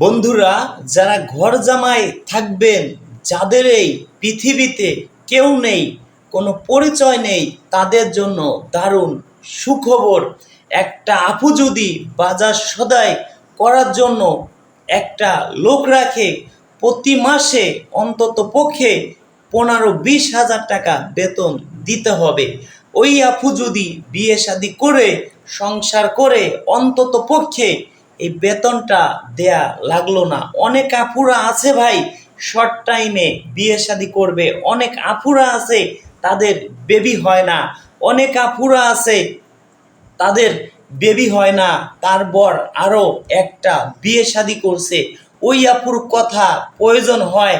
বন্ধুরা, যারা ঘর জামাই থাকবেন, যাদের এই পৃথিবীতে কেউ নেই, কোনো পরিচয় নেই, তাদের জন্য দারুণ সুখবর। একটা আপু যদি বাজার সদাই করার জন্য একটা লোক রাখে, প্রতি মাসে অন্তত পক্ষে পনেরো বিশ হাজার টাকা বেতন দিতে হবে। ওই আপু যদি বিয়ে শাদি করে, সংসার করে অন্তত পক্ষে এই বেতনটা দেয়া লাগল না। অনেক আপুরা আছে ভাই শর্ট টাইমে বিয়ে শাদি করবে। অনেক আপুরা আছে, তাদের বেবি হয় না। অনেক আপুরা আছে, তাদের বেবি হয় না। তারপর আরও একটা বিয়ে শাদি করছে। ওই আপুর কথা প্রয়োজন হয়,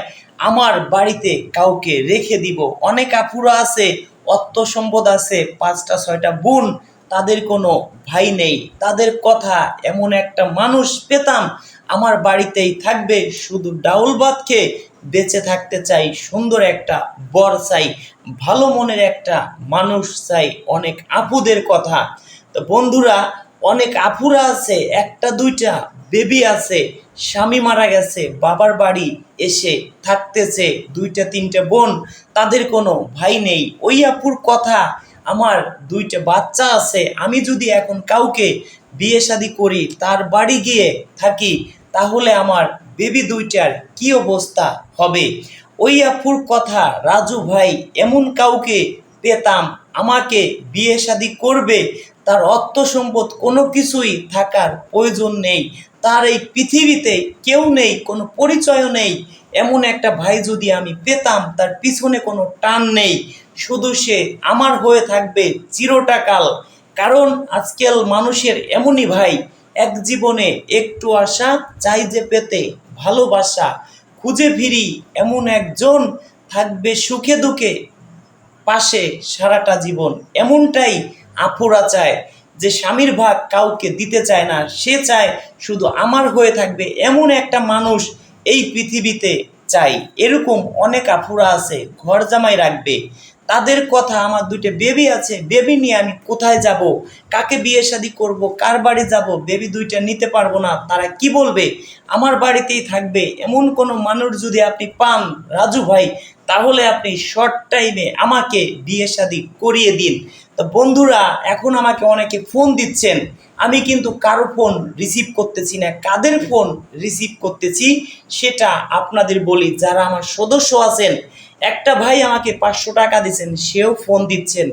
আমার বাড়িতে কাউকে রেখে দিব। অনেক আপুরা আছে, অর্থ সম্পদ আছে, পাঁচটা, ছয়টা বোন তাদের কোনো ভাই নেই, তাদের কথা এমন একটা মানুষ পেতাম, আমার বাড়িতেই থাকবে, শুধু ডাউল ভাত খেয়ে বেঁচে থাকতে চাই, সুন্দর একটা বর চাই, ভালো মনের একটা মানুষ চাই, অনেক আপুদের কথা। তো বন্ধুরা, অনেক আপুরা আছে, একটা, দুইটা বেবি আছে, স্বামী মারা গেছে, বাবার বাড়ি এসে থাকতেছে, দুইটা, তিনটা বোন, তাদের কোনো ভাই নেই। ওই আপুর কথা আমার দুইটা বাচ্চা আছে, আমি যদি এখন কাউকে বিয়ে শাদি করি, তার বাড়ি গিয়ে থাকি, তাহলে আমার বেবি দুইটার কি অবস্থা হবে? ওই আপুর কথা, রাজু ভাই, এমন কাউকে পেতাম, আমাকে বিয়ে শাদি করবে, তার অর্থ সম্পদ কোনো কিছুই থাকার প্রয়োজন নেই, তার এই পৃথিবীতে কেউ নেই, কোনো পরিচয়ও নেই, এমন একটা ভাই যদি আমি পেতাম, তার পিছনে কোনো টান নেই শুধু সে, আমার হয়ে থাকবে চিরটাকাল। কারণ আজকাল মানুষের এমনই ভাই, এক জীবনে একটু আশা, চাই যে পেতে ভালোবাসা। খুঁজে ফিরি এমন একজন, থাকবে সুখে দুঃখে পাশে সারাটা জীবন। এমনটাই আপুরা চায়, যে স্বামীর ভাগ কাউকে দিতে চায় না। সে চায় শুধু আমার হয়ে থাকবে এমন একটা মানুষ এই পৃথিবীতে চাই। এরকম অনেক আপুরা আছে, ঘর জামাই রাখবে। তাদের কথা আমার দুইটা বেবি আছে বেবি নিয়ে আমি কোথায় যাব? কাকে বিয়ে শাদি করব? কার বাড়ি যাব? বেবি দুইটা নিতে পারব না। তারা কি বলবে? আমার বাড়িতেই থাকবে। এমন কোনো মানুষ যদি আপনি পান, রাজু ভাই, তাহলে আপনি শর্ট টাইমে আমাকে বিয়ে শাদি করিয়ে দিন। তো বন্ধুরা, এখন আমাকে অনেকে ফোন দিচ্ছেন। আমি কিন্তু কারও ফোন রিসিভ করতেছি না। কাদের ফোন রিসিভ করতেছি, সেটা আপনাদের বলি। যারা আমার সদস্য আছেন একটা ভাই আমাকে পাঁচশো টাকা দিচ্ছেন সেও ফোন দিচ্ছেন।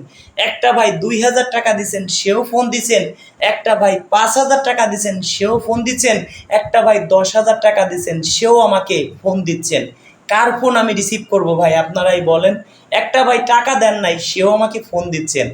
একটা ভাই দুই হাজার টাকা দিচ্ছেন সেও ফোন দিচ্ছেন। একটা ভাই পাঁচ হাজার টাকা দিচ্ছেন সেও ফোন দিচ্ছেন। একটা ভাই দশ হাজার টাকা দিচ্ছেন সেও আমাকে ফোন দিচ্ছেন। কার ফোন আমি রিসিভ করব ভাই, আপনারাই বলেন। একটা ভাই টাকা দেন নাই, সেও আমাকে ফোন দিচ্ছেন।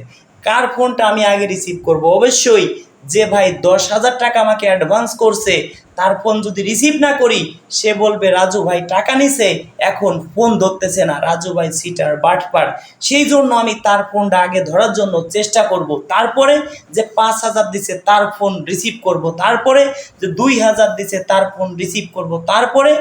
কার ফোনটা আমি আগে রিসিভ করব? অবশ্যই যে ভাই দশ হাজার টাকা আমাকে অ্যাডভান্স করছে, তার ফোন যদি রিসিভ না করি, সে বলবে, রাজু ভাই, টাকা নিছে, এখন ফোন ধরতেছে না। রাজু ভাই সিটার বাটপার। সেই জন্য আমি তার ফোনটা আগে ধরার জন্য চেষ্টা করব। তারপরে যে পাঁচ হাজার দিছে, তার ফোন রিসিভ করব। তারপরে যে দুই হাজার দিছে, তার ফোন রিসিভ করব। তারপরে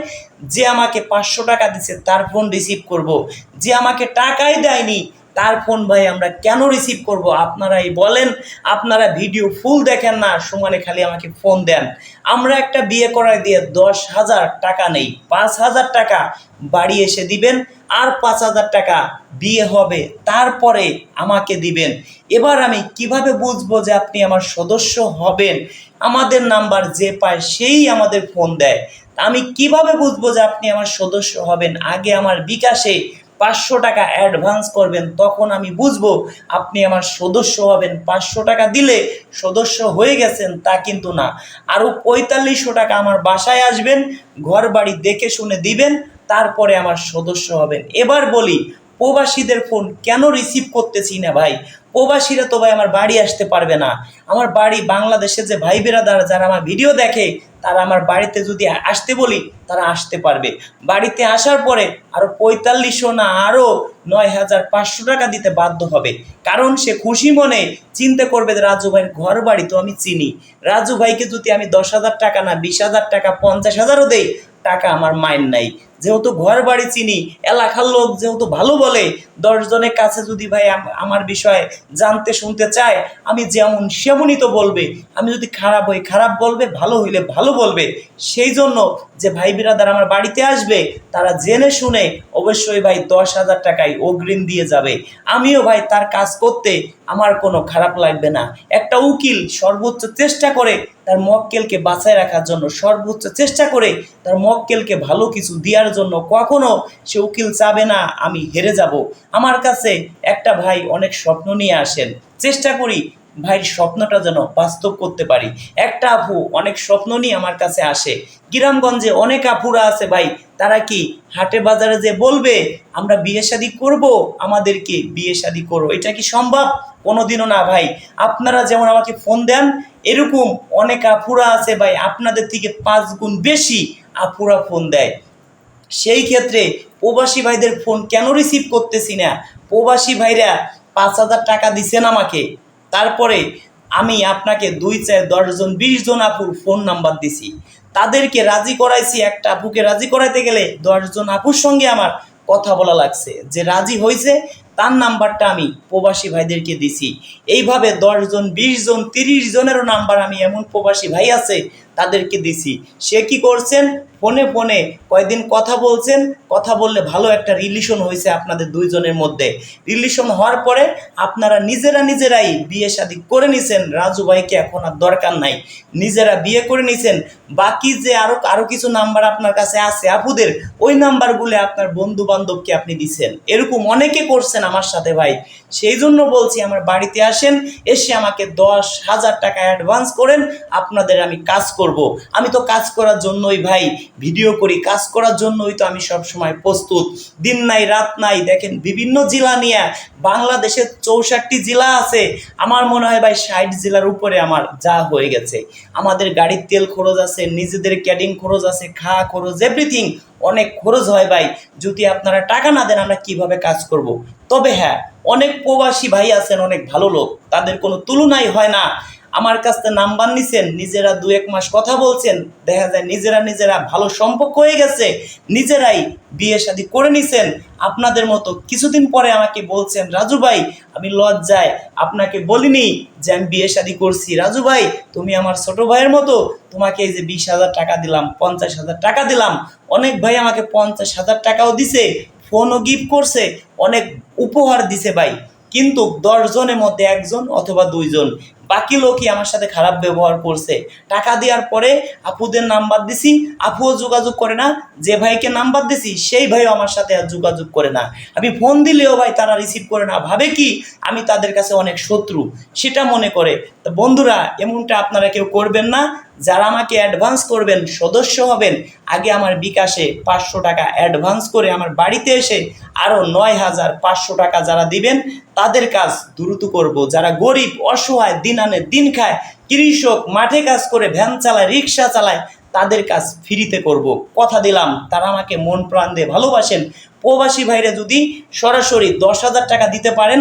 যে আমাকে পাঁচশো টাকা দিছে, তার ফোন রিসিভ করব। যে আমাকে টাকাই দেয়নি তার ফোন ভাই আমরা কেন রিসিভ করব? আপনারাই বলেন। আপনারা ভিডিও ফুল দেখেন না। সমানে খালি আমাকে ফোন দেন। আমরা একটা বিয়ে করায় দিয়ে দশ হাজার টাকা নেই। পাঁচ হাজার টাকা বাড়ি এসে দিবেন আর পাঁচ হাজার টাকা বিয়ে হবে। তারপরে আমাকে দিবেন। এবার আমি কীভাবে বুঝব যে আপনি আমার সদস্য হবেন? আমাদের নাম্বার যে পায় সেই আমাদের ফোন দেয়। আমি কীভাবে বুঝব যে আপনি আমার সদস্য হবেন? আগে আমার বিকাশে পাঁচশো টাকা অ্যাডভান্স করবেন, তখন আমি বুঝব আপনি আমার সদস্য হবেন। পাঁচশো টাকা দিলে সদস্য হয়ে গেছেন, তা কিন্তু না। আরও পঁয়তাল্লিশশো টাকা আমার বাসায় আসবেন ঘর বাড়ি দেখে শুনে দিবেন, তারপরে আমার সদস্য হবেন। এবার বলি, প্রবাসীদের ফোন কেন রিসিভ করতেছি না ভাই? প্রবাসীরা তো ভাই আমার বাড়ি আসতে পারবে না। আমার বাড়ি বাংলাদেশে যে ভাই বেরাদার যারা আমার ভিডিও দেখে তারা আমার বাড়িতে যদি আসতে বলি, তারা আসতে পারবে। বাড়িতে আসার পরে আরও পঁয়তাল্লিশশো না আরও নয় হাজার পাঁচশো টাকা দিতে বাধ্য হবে। কারণ সে খুশি মনে চিন্তা করবে রাজু ভাইয়ের ঘর বাড়ি তো আমি চিনি। রাজু ভাইকে যদি আমি দশ হাজার টাকা না বিশ হাজার টাকা পঞ্চাশ হাজারও দেই, টাকা আমার মাইন্ড নাই। যেহেতু ঘর বাড়ি চিনি, এলাকার লোক যেহেতু ভালো বলে, দশজনের কাছে যদি ভাই আম- আমার বিষয়ে জানতে শুনতে চায়, আমি যেমন সেমনই তো বলবে। আমি যদি খারাপ হই, খারাপ বলবে, ভালো হইলে ভালো বলবে। সেই জন্য যে ভাই বিরাদার আমার বাড়িতে আসবে, তারা জেনে শুনে অবশ্যই ভাই দশ হাজার টাকায় অগ্রিম দিয়ে যাবে। আমিও ভাই তার কাজ করতে আমার কোনো খারাপ লাগবে না। একটা উকিল সর্বোচ্চ চেষ্টা করে তার মক্কেলকে বাঁচায় রাখার জন্য, সর্বোচ্চ চেষ্টা করে তার মক্কেলকে ভালো কিছু দেওয়ার জন্য কখনো সে উকিল চাবে না, আমি হেরে যাব। আমার কাছে একটা ভাই অনেক স্বপ্ন নিয়ে আসেন। চেষ্টা করি ভাইয়ের স্বপ্নটা যেন বাস্তব করতে পারি। একটা আপু অনেক স্বপ্ন নিয়ে আমার কাছে আসে। গ্রামগঞ্জে অনেক আপুরা আছে ভাই, তারা কি হাটে বাজারে যে বলবে, আমরা বিয়ে শাদি করব, আমাদেরকে বিয়ে শাদি করো। এটা কি সম্ভব? কোনোদিনও না ভাই। আপনারা যেমন আমাকে ফোন দেন, এরকম অনেক আপুরা আছে ভাই, আপনাদের থেকে পাঁচ গুণ বেশি আপুরা ফোন দেয়। সেই ক্ষেত্রে প্রবাসী ভাইদের ফোন কেন রিসিভ করতেছি না? প্রবাসী ভাইরা পাঁচ হাজার টাকা দিছেন আমাকে। তারপরে আমি আপনাকে দুই চার দশজন বিশ জন আপুর ফোন নাম্বার দিছি। তাদেরকে রাজি করাইছি, একটা আপুকে রাজি করাইতে গেলে দশজন আপুর সঙ্গে আমার কথা বলা লাগছে। যে রাজি হয়েছে তার নাম্বারটা আমি প্রবাসী ভাইদেরকে দিছি। এইভাবে দশজন বিশ জন, তিরিশ জনেরও নাম্বার আমি এমন প্রবাসী ভাই আছে তাদেরকে দিছি। সে কি করছেন? ফোনে ফোনে কয়েকদিন কথা বলছেন। কথা বললে ভালো একটা রিলেশন হয়েছে আপনাদের দুইজনের মধ্যে। রিলেশন হওয়ার পরে আপনারা নিজেরা নিজেরাই বিয়ে শাদী করে নিছেন। রাজু ভাইকে এখন আর দরকার নাই। নিজেরা বিয়ে করে নিছেন। বাকি যে আরও আরও কিছু নাম্বার আপনার কাছে আছে আপুদের, ওই নাম্বারগুলো আপনার বন্ধু বান্ধবকে আপনি দিছেন। এরকম অনেকে করছেন আমার সাথে ভাই। সেই জন্য বলছি, আমার বাড়িতে আসেন, এসে আমাকে দশ হাজার টাকা অ্যাডভান্স করেন। আপনাদের আমি কাজ করব। আমি তো কাজ করার জন্যই ভাই, ভিডিও করি, কাজ করার জন্যই তো আমি সব সময় প্রস্তুত। দিন নাই, রাত নাই, দেখেন বিভিন্ন জেলা নিয়ে, বাংলাদেশের চৌষট্টি জেলা আছে। আমার মনে হয় ভাই, ষাট জেলার উপরে আমার যা হয়ে গেছে। আমাদের গাড়ির তেল খরচ আছে, নিজেদের ক্যাডিং খরচ আছে, খাওয়া খরচ এভরিথিং অনেক খরচ হয় ভাই। যদি আপনারা টাকা না দেন, আমরা কীভাবে কাজ করব। তবে হ্যাঁ অনেক প্রবাসী ভাই আছেন, অনেক ভালো লোক। তাদের কোনো তুলনাই হয় না। আমার কাছ থেকে নাম্বার নিছেন, নিজেরা দু এক মাস কথা বলছেন, দেখা যায় নিজেরা নিজেরা ভালো সম্পর্ক হয়ে গেছে, নিজেরাই বিয়ে শাদী করে নিছেন, আপনাদের মতো কিছুদিন পরে আমাকে বলছেন, রাজু ভাই, আমি লজ্জায় আপনাকে বলিনি যে আমি বিয়ে শাদী করছি। রাজু ভাই, তুমি আমার ছোট ভাইয়ের মতো তোমাকে এই যে বিশ হাজার টাকা দিলাম, পঞ্চাশ হাজার টাকা দিলাম। অনেক ভাই আমাকে পঞ্চাশ হাজার টাকাও দিছে, ফোনও গিফট করছে, অনেক উপহার দিছে ভাই। কিন্তু দশজনের মধ্যে একজন অথবা দুইজন বাকি লোকই আমার সাথে খারাপ ব্যবহার করছে। টাকা দেওয়ার পরে আপুদের নাম্বার দিছি, আপুও যোগাযোগ করে না, যে ভাইকে নাম্বার দিছি, সেই ভাইও আমার সাথে আর যোগাযোগ করে না। আমি ফোন দিলেও ভাই তারা রিসিভ করে না। ভাবে কি? আমি তাদের কাছে অনেক শত্রু। সেটা মনে করে। তো বন্ধুরা, এমনটা আপনারা কেউ করবেন না। যারা আমাকে অ্যাডভান্স করবেন, সদস্য হবেন, আগে আমার বিকাশে পাঁচশো টাকা অ্যাডভান্স করে আমার বাড়িতে এসে আরও নয় হাজার পাঁচশো টাকা যারা দিবেন, তাদের কাজ দ্রুত করব। যারা গরিব, অসহায় দিন আনে দিন খায়, কৃষক মাঠে কাজ করে, ভ্যান চালায়, রিক্সা চালায়, তাদের কাজ ফ্রিতে করব। কথা দিলাম, তারা আমাকে মন প্রাণ দিয়ে ভালোবাসেন। প্রবাসী ভাইরা যদি সরাসরি দশ হাজার টাকা দিতে পারেন,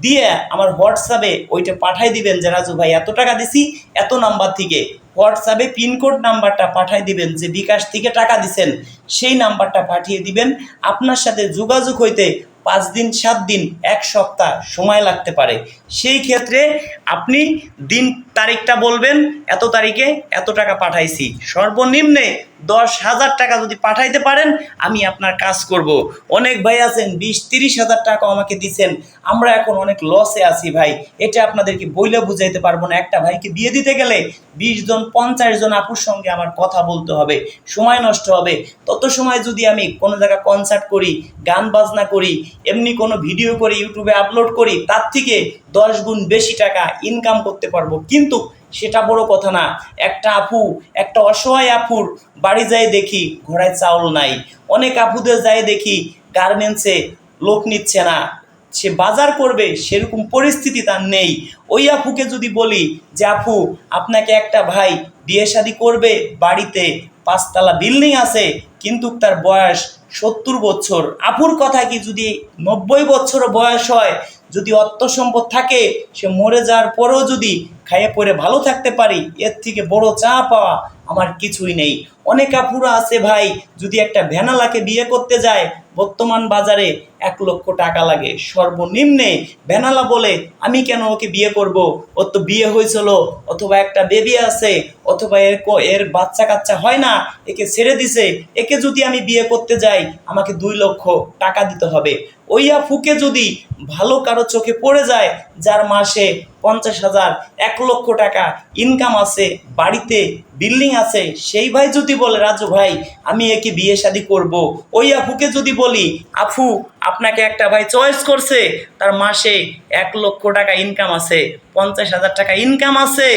দিয়ে আমার হোয়াটসঅ্যাপে ওইটা পাঠাই দিবেন যে, রাজু ভাই, এত টাকা দিছি, এত নাম্বার থেকে। হোয়াটসঅ্যাপে পিনকোড নাম্বারটা পাঠাই দিবেন যে, বিকাশ থেকে টাকা দিছেন। সেই নাম্বারটা পাঠিয়ে দিবেন। আপনার সাথে যোগাযোগ হইতে পাঁচ দিন, সাত দিন, এক সপ্তাহ সময় লাগতে পারে। সেই ক্ষেত্রে আপনি দিন তারিখটা বলবেন, এত তারিখে এত টাকা পাঠাইছি। সর্বনিম্নে দশ হাজার টাকা যদি পাঠাইতে পারেন, আমি আপনার কাজ করব। অনেক ভাই আছেন, বিশ, তিরিশ হাজার টাকা আমাকে দিছেন। আমরা এখন অনেক লসে আছি ভাই। এটা আপনাদেরকে বইলে বুঝাইতে পারব না। একটা ভাইকে বিয়ে দিতে গেলে বিশ জন, পঞ্চাশ জন আপুর সঙ্গে আমার কথা বলতে হবে। সময় নষ্ট হবে। তত সময় যদি আমি কোনো জায়গায় কনসার্ট করি, গান বাজনা করি এমনি কোনো ভিডিও করি ইউটিউবে আপলোড করি, তার থেকে দশ গুণ বেশি টাকা ইনকাম করতে পারব। কিন্তু সেটা বড় কথা না। একটা আপু, একটা অসহায় আপুর বাড়ি যায় দেখি ঘোড়ায় চাউল নাই। অনেক আপুদের যায় দেখি গার্মেন্টসে লোক নিচ্ছে না। সে বাজার করবে, সেরকম পরিস্থিতি তার নেই। ওই আপুকে যদি বলি যে, আপু, আপনাকে একটা ভাই বিয়ে শাদি করবে, বাড়িতে পাঁচতলা বিল্ডিং আছে কিন্তু তার বয়স সত্তর বছর। আপুর কথা কি যদি নব্বই বছর বয়স হয়, যদি অর্থ সম্পদ থাকে, সে মরে যাওয়ার পরেও যদি খাইয়ে পরে ভালো থাকতে পারি, এর থেকে বড় চা পাওয়া আমার কিছুই নেই। অনেক আপুরা আছে ভাই, যদি একটা ভ্যানালাকে বিয়ে করতে যায়, বর্তমান বাজারে এক লক্ষ টাকা লাগে। সর্বনিম্নে ভ্যানালা বলে, আমি কেন ওকে বিয়ে করব? ওর তো বিয়ে হয়েছিল, অথবা একটা বেবি আছে, অথবা এর এর বাচ্চা কাচ্চা হয় না, একে ছেড়ে দিছে, একে যদি আমি বিয়ে করতে যাই, আমাকে দুই লক্ষ টাকা দিতে হবে। ওই আফুকে যদি ভালো কারও চোখে পড়ে যায়, যার মাসে পঞ্চাশ হাজার, এক লক্ষ টাকা ইনকাম আছে, বাড়িতে বিল্ডিং আছে, সেই ভাই যদি বলে, রাজু ভাই, আমি একে বিয়ে শাদি করব। ওই আফুকে যদি বলি আফু আপনাকে একটা ভাই চয়েস করছে, তার মাসে এক লক্ষ টাকা ইনকাম আছে, পঞ্চাশ হাজার টাকা ইনকাম আছে,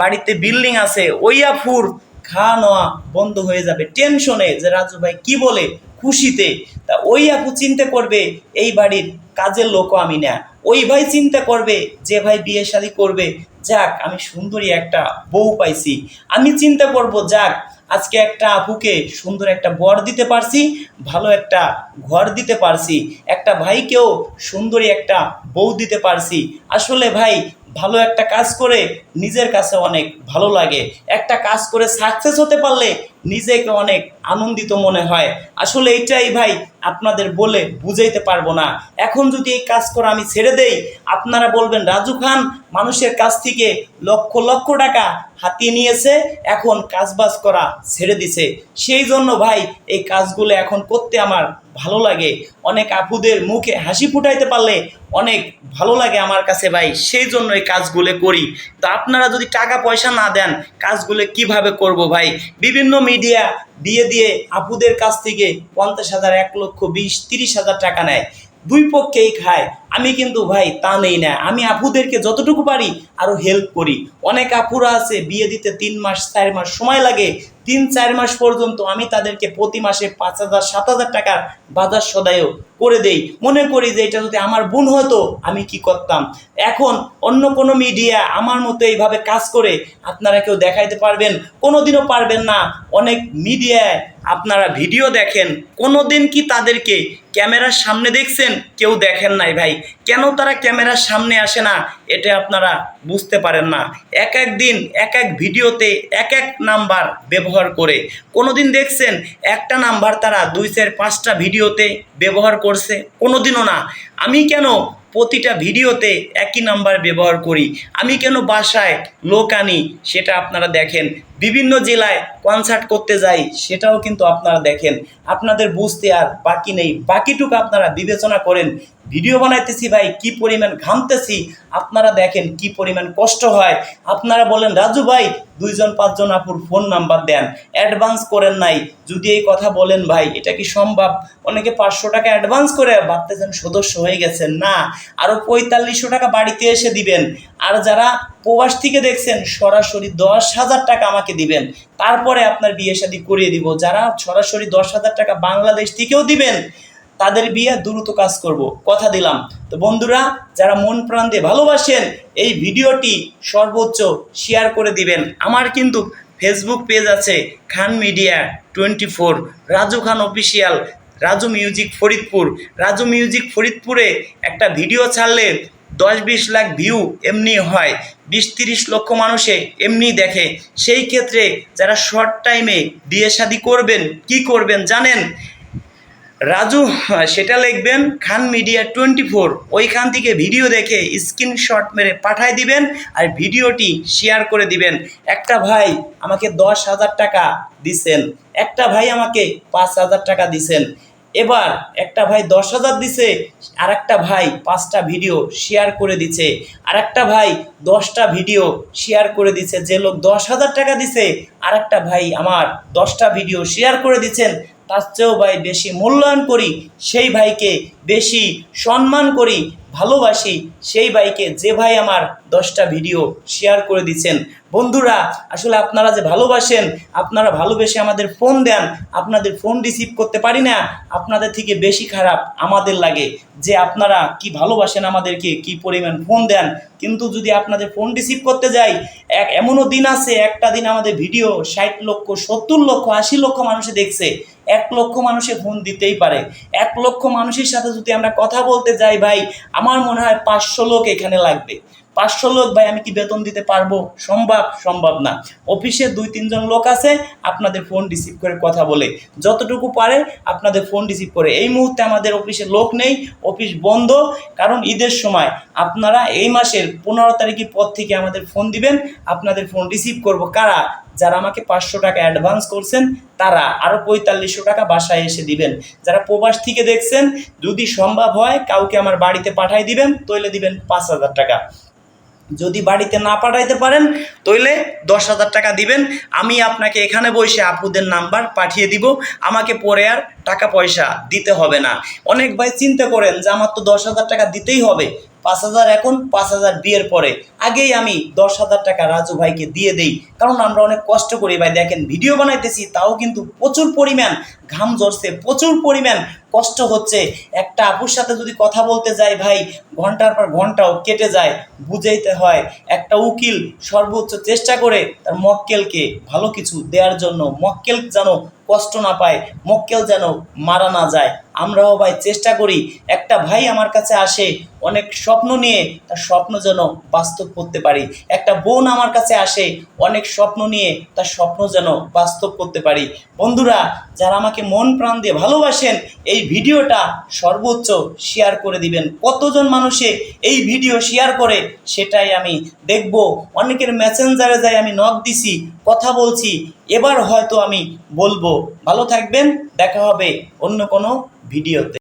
বাড়িতে বিল্ডিং আছে। ওই আফুর খাওয়া নেওয়া বন্ধ হয়ে যাবে। টেনশনে যে রাজু ভাই কি বলে? খুশিতে। তা ওই আপু চিন্তা করবে, এই বাড়ির কাজের লোকও আমি না। ওই ভাই চিন্তা করবে, যে ভাই বিয়ে শাদি করবে, যাক, আমি সুন্দরী একটা বউ পাইছি। আমি চিন্তা করব, যাক, আজকে একটা আপুকে সুন্দর একটা বর দিতে পারছি, ভালো একটা ঘর দিতে পারছি, একটা ভাইকেও সুন্দরী একটা বউ দিতে পারছি। আসলে ভাই ভালো একটা কাজ করে নিজের কাছে অনেক ভালো লাগে। একটা কাজ করে সাকসেস হতে পারলে নিজেকে অনেক আনন্দিত মনে হয়। আসলে এটাই ভাই, আপনাদের বলে বুঝাইতে পারব না। এখন যদি এই কাজ করা আমি ছেড়ে দেই, আপনারা বলবেন, রাজু খান, মানুষের কাছ থেকে লক্ষ লক্ষ টাকা হাতিয়ে নিয়েছে, এখন কাজবাজ করা ছেড়ে দিছে। সেই জন্য ভাই, এই কাজগুলো এখন করতে আমার ভালো লাগে। অনেক আপুদের মুখে হাসি ফুটাইতে পারলে অনেক ভালো লাগে আমার কাছে ভাই, সেই জন্য এই কাজগুলো করি। তো আপনারা যদি টাকা পয়সা না দেন, কাজগুলো কীভাবে করব ভাই? বিভিন্ন মিডিয়া দিয়ে দিয়ে আপুদের কাছ থেকে পঞ্চাশ হাজার, এক লক্ষ, বিশ, তিরিশ হাজার টাকা নেয়। দুই পক্ষেই খায়। আমি কিন্তু ভাই তা নেই না। আমি আপুদেরকে যতটুকু পারি আরও হেল্প করি। অনেক আপুরা আছে, বিয়ে দিতে তিন মাস, চার মাস সময় লাগে। তিন, চার মাস পর্যন্ত আমি তাদেরকে প্রতি মাসে পাঁচ হাজার, সাত হাজার টাকার বাজার সদায়ও করে দেই। মনে করি যে এটা যদি আমার বোন হতো, আমি কি করতাম? এখন অন্য কোনো মিডিয়া আমার মতো এইভাবে কাজ করে আপনারা কেউ দেখাইতে পারবেন কোনো দিনও পারবেন না। অনেক মিডিয়ায় আপনারা ভিডিও দেখেন কোনো দিন কি তাদেরকে ক্যামেরার সামনে দেখছেন, কেউ দেখেন নাই ভাই। কেন তারা ক্যামেরার সামনে আসে না, এটা আপনারা বুঝতে পারেন না। এক এক দিন, এক এক ভিডিওতে এক এক নাম্বার ব্যবহার করে। কোনো দিন দেখছেন, একটা নাম্বার তারা দুই চার পাঁচটা ভিডিওতে ব্যবহার করছে কোনো দিনও না। আমি কেন প্রতিটা ভিডিওতে একই নাম্বার ব্যবহার করি? আমি কেন বাসায় লোক আনি, সেটা আপনারা দেখেন। বিভিন্ন জেলায় কনসার্ট করতে যাই, সেটাও কিন্তু আপনারা দেখেন। আপনাদের বুঝতে আর বাকি নেই। বাকিটুকু আপনারা বিবেচনা করেন ভিডিও বানাইতেছি ভাই, কি পরিমাণ ঘামতেছি। আপনারা দেখেন কি পরিমাণ কষ্ট হয়। আপনারা বলেন, রাজু ভাই, দুইজন, পাঁচজন আপুর ফোন নাম্বার দেন। অ্যাডভান্স করেন নাই। যদি এই কথা বলেন ভাই, এটা কি সম্ভব? অনেকে পাঁচশো টাকা অ্যাডভান্স করে ভাবতেছেন সদস্য হয়ে গেছেন। না আরও পঁয়তাল্লিশশো টাকা বাড়িতে এসে দিবেন। আর যারা প্রবাস থেকে দেখছেন, সরাসরি দশ হাজার টাকা আমাকে দিবেন। তারপরে আপনার বিয়ে শাদী করিয়ে দিব। যারা সরাসরি দশ হাজার টাকা বাংলাদেশ থেকেও দিবেন তাদের বিয়ে দ্রুত কাজ করব। কথা দিলাম। তো বন্ধুরা, যারা মন প্রাণ দিয়ে ভালোবাসেন, এই ভিডিওটি সর্বোচ্চ শেয়ার করে দিবেন। আমার কিন্তু ফেসবুক পেজ আছে, Khan media twenty four Raju Khan official Raju music Faridpur. Raju music ফরিদপুরে একটা ভিডিও ছাড়লে দশ বিশ লাখ ভিউ এমনি হয় বিশ তিরিশ লক্ষ মানুষে এমনি দেখে। সেই ক্ষেত্রে যারা শর্ট টাইমে বিয়ে শাদি করবেন, কি করবেন জানেন? রাজু সেটা লিখবেন, খান মিডিয়া টোয়েন্টি ফোর ওইখান থেকে ভিডিও দেখে স্ক্রিনশট মেরে পাঠায় দিবেন আর ভিডিওটি শেয়ার করে দিবেন। একটা ভাই আমাকে দশ হাজার টাকা দিছেন, একটা ভাই আমাকে পাঁচ হাজার টাকা দিছেন। এবার একটা ভাই দশ হাজার দিছে আর একটা ভাই পাঁচটা ভিডিও শেয়ার করে দিছে। আর একটা ভাই দশটা ভিডিও শেয়ার করে দিছে, যে লোক দশ হাজার টাকা দিছে আর একটা ভাই আমার দশটা ভিডিও শেয়ার করে দিচ্ছেন তার চেয়েও ভাই বেশি মূল্যায়ন করি, সেই ভাইকে বেশি সম্মান করি, ভালোবাসি, সেই ভাইকে যে ভাই আমার দশটা ভিডিও শেয়ার করে দিচ্ছেন। বন্ধুরা, আসলে আপনারা যে ভালোবাসেন, আপনারা ভালোবেসে আমাদের ফোন দেন, আপনাদের ফোন রিসিভ করতে পারি না, আপনাদের থেকে বেশি খারাপ আমাদের লাগে। যে আপনারা কি ভালোবাসেন আমাদেরকে, কি পরিমাণ ফোন দেন, কিন্তু যদি আপনাদের ফোন রিসিভ করতে যাই এক এমনও দিন আছে, একটা দিন আমাদের ভিডিও ষাট লক্ষ, সত্তর লক্ষ, আশি লক্ষ মানুষে দেখছে। এক লক্ষ মানুষে ফোন দিতেই পারে। এক লক্ষ মানুষের সাথে যদি আমরা কথা বলতে যাই, ভাই, আমার মনে হয় পাঁচশো লোক এখানে লাগবে। পাঁচশো লোক ভাই আমি কি বেতন দিতে পারব? সম্ভব সম্ভব না। অফিসে দুই, তিনজন লোক আছে, আপনাদের ফোন রিসিভ করে কথা বলে। যতটুকু পারে আপনাদের ফোন রিসিভ করে। এই মুহূর্তে আমাদের অফিসে লোক নেই, অফিস বন্ধ। কারণ ঈদের সময় আপনারা এই মাসের পনেরো তারিখের পর থেকে আমাদের ফোন দিবেন, আপনাদের ফোন রিসিভ করব। কারা? যারা আমাকে পাঁচশো টাকা অ্যাডভান্স করছেন, তারা আরও পঁয়তাল্লিশশো টাকা বাসায় এসে দিবেন। যারা প্রবাস থেকে দেখছেন, যদি সম্ভব হয়, কাউকে আমার বাড়িতে পাঠাই দিবেন, তৈলে দিবেন পাঁচ হাজার টাকা। যদি বাড়িতে না পাঠাইতে পারেন, তইলে দশ হাজার টাকা দিবেন। আমি আপনাকে এখানে বসে আপুদের নাম্বার পাঠিয়ে দিব। আমাকে পরে আর টাকা পয়সা দিতে হবে না। অনেক ভাই চিন্তা করেন যে, আমার তো দশ হাজার টাকা দিতেই হবে। পাঁচ হাজার এখন, পাঁচ হাজার বিয়ের পরে। আগেই আমি দশ হাজার টাকা রাজু ভাইকে দিয়ে দেই। কারণ আমরা অনেক কষ্ট করি ভাই। দেখেন, ভিডিও বানাইতেছি, তাও কিন্তু প্রচুর পরিমাণ, ঘাম ঝরছে, প্রচুর পরিমাণ কষ্ট হচ্ছে। একটা আপুর সাথে যদি কথা বলতে যাই ভাই, ঘণ্টার পর ঘন্টাও কেটে যায়। বুঝাইতে হয়, একটা উকিল সর্বোচ্চ চেষ্টা করে তার মক্কেলকে ভালো কিছু দেওয়ার জন্য, মক্কেল যেন কষ্ট না পায়, মক্কেল যেন মারা না যায়। আমরাও ভাই চেষ্টা করি, একটা ভাই আমার কাছে আসে অনেক স্বপ্ন নিয়ে তার স্বপ্ন যেন বাস্তব করতে পারি। একটা বোন আমার কাছে আসে, অনেক স্বপ্ন নিয়ে তার স্বপ্ন যেন বাস্তব করতে পারি। বন্ধুরা, যারা আমাকে মন প্রাণ দিয়ে ভালোবাসেন, এই ভিডিওটা সর্বোচ্চ শেয়ার করে দিবেন। কতজন মানুষে এই ভিডিও শেয়ার করে, সেটাই আমি দেখব। অনেকের মেসেঞ্জারে যাই আমি নক দিছি, কথা বলছি, এবার হয়তো আমি বলব। ভালো থাকবেন, দেখা হবে অন্য কোনো ভিডিওতে।